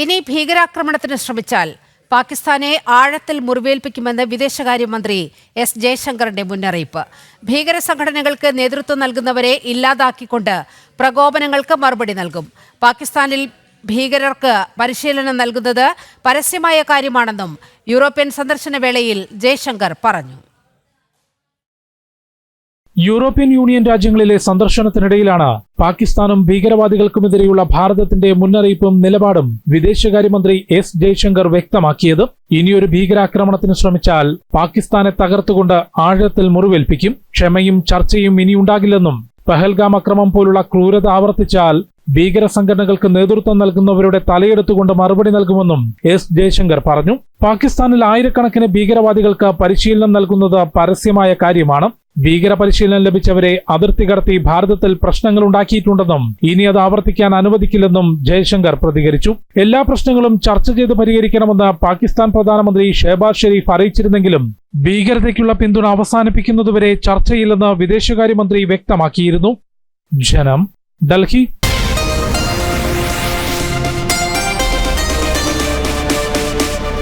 ഇനി ഭീകരാക്രമണത്തിന് ശ്രമിച്ചാൽ പാകിസ്ഥാനെ ആഴത്തിൽ മുറിവേൽപ്പിക്കുമെന്ന് വിദേശകാര്യമന്ത്രി എസ് ജയശങ്കറിന്റെ മുന്നറിയിപ്പ്. ഭീകര സംഘടനകൾക്ക് നേതൃത്വം നൽകുന്നവരെ ഇല്ലാതാക്കിക്കൊണ്ട് പ്രകോപനങ്ങൾക്ക് മറുപടി നൽകും. പാകിസ്ഥാനിൽ ഭീകരർക്ക് പരിശീലനം നൽകുന്നത് പരസ്യമായ കാര്യമാണെന്നും യൂറോപ്യൻ സന്ദർശന വേളയിൽ ജയശങ്കർ പറഞ്ഞു. യൂറോപ്യൻ യൂണിയൻ രാജ്യങ്ങളിലെ സന്ദർശനത്തിനിടയിലാണ് പാകിസ്ഥാനും ഭീകരവാദികൾക്കുമെതിരെയുള്ള ഭാരതത്തിന്റെ മുന്നറിയിപ്പും നിലപാടും വിദേശകാര്യമന്ത്രി എസ് ജയശങ്കർ വ്യക്തമാക്കിയത്. ഇനിയൊരു ഭീകരാക്രമണത്തിന് ശ്രമിച്ചാൽ പാകിസ്ഥാനെ തകർത്തുകൊണ്ട് ആഴത്തിൽ മുറിവേൽപ്പിക്കും. ക്ഷമയും ചർച്ചയും ഇനിയുണ്ടാകില്ലെന്നും പഹൽഗാം അക്രമം പോലുള്ള ക്രൂരത ആവർത്തിച്ചാൽ ഭീകര സംഘടനകൾക്ക് നേതൃത്വം നൽകുന്നവരുടെ തലയെടുത്തുകൊണ്ട് മറുപടി നൽകുമെന്നും എസ് ജയശങ്കർ പറഞ്ഞു. പാകിസ്ഥാനിൽ ആയിരക്കണക്കിന് ഭീകരവാദികൾക്ക് പരിശീലനം നൽകുന്നത് പരസ്യമായ കാര്യമാണ്. ഭീകര പരിശീലനം ലഭിച്ചവരെ അതിർത്തി കടത്തി ഭാരതത്തിൽ പ്രശ്നങ്ങൾ ഉണ്ടാക്കിയിട്ടുണ്ടെന്നും ഇനി അത് ആവർത്തിക്കാൻ അനുവദിക്കില്ലെന്നും ജയശങ്കർ പ്രതികരിച്ചു. എല്ലാ പ്രശ്നങ്ങളും ചർച്ച ചെയ്ത് പരിഹരിക്കണമെന്ന് പാകിസ്ഥാൻ പ്രധാനമന്ത്രി ഷെഹബാസ് ഷെരീഫ് അറിയിച്ചിരുന്നെങ്കിലും ഭീകരതയ്ക്കുള്ള പിന്തുണ അവസാനിപ്പിക്കുന്നതുവരെ ചർച്ചയില്ലെന്ന് വിദേശകാര്യമന്ത്രി വ്യക്തമാക്കിയിരുന്നു. ജനം ഡൽഹി